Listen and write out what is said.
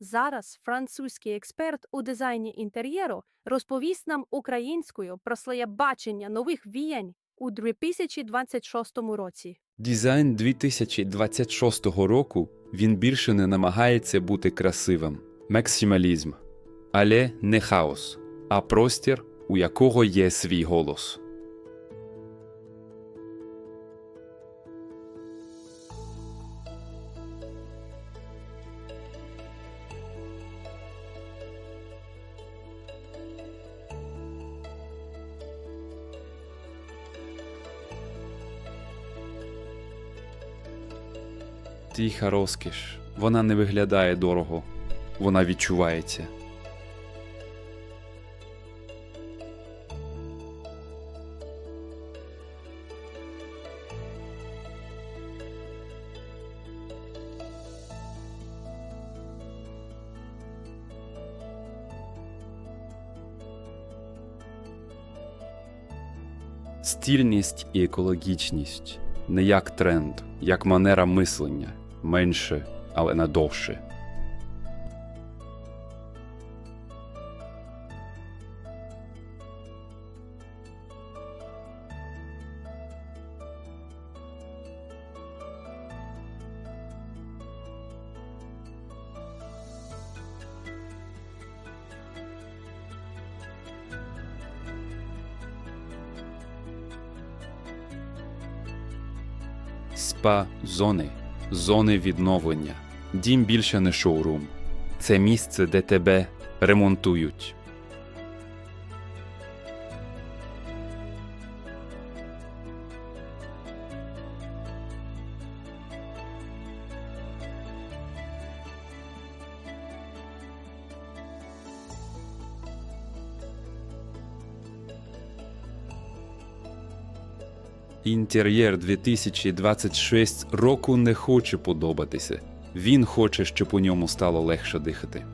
Зараз французький експерт у дизайні інтер'єру розповість нам українською про своє бачення нових віянь у 2026 році. Дизайн 2026 року він більше не намагається бути красивим, максималізм, але не хаос, а простір, у якого є свій голос. Тиха розкіш. Вона не виглядає дорого, вона відчувається. Стільність і екологічність не як тренд, як манера мислення, менше, але надовше. Спа зони, зони відновлення. Дім більше не шоурум. Це місце, де тебе ремонтують. Інтер'єр 2026 року не хоче подобатися. Він хоче, щоб у ньому стало легше дихати.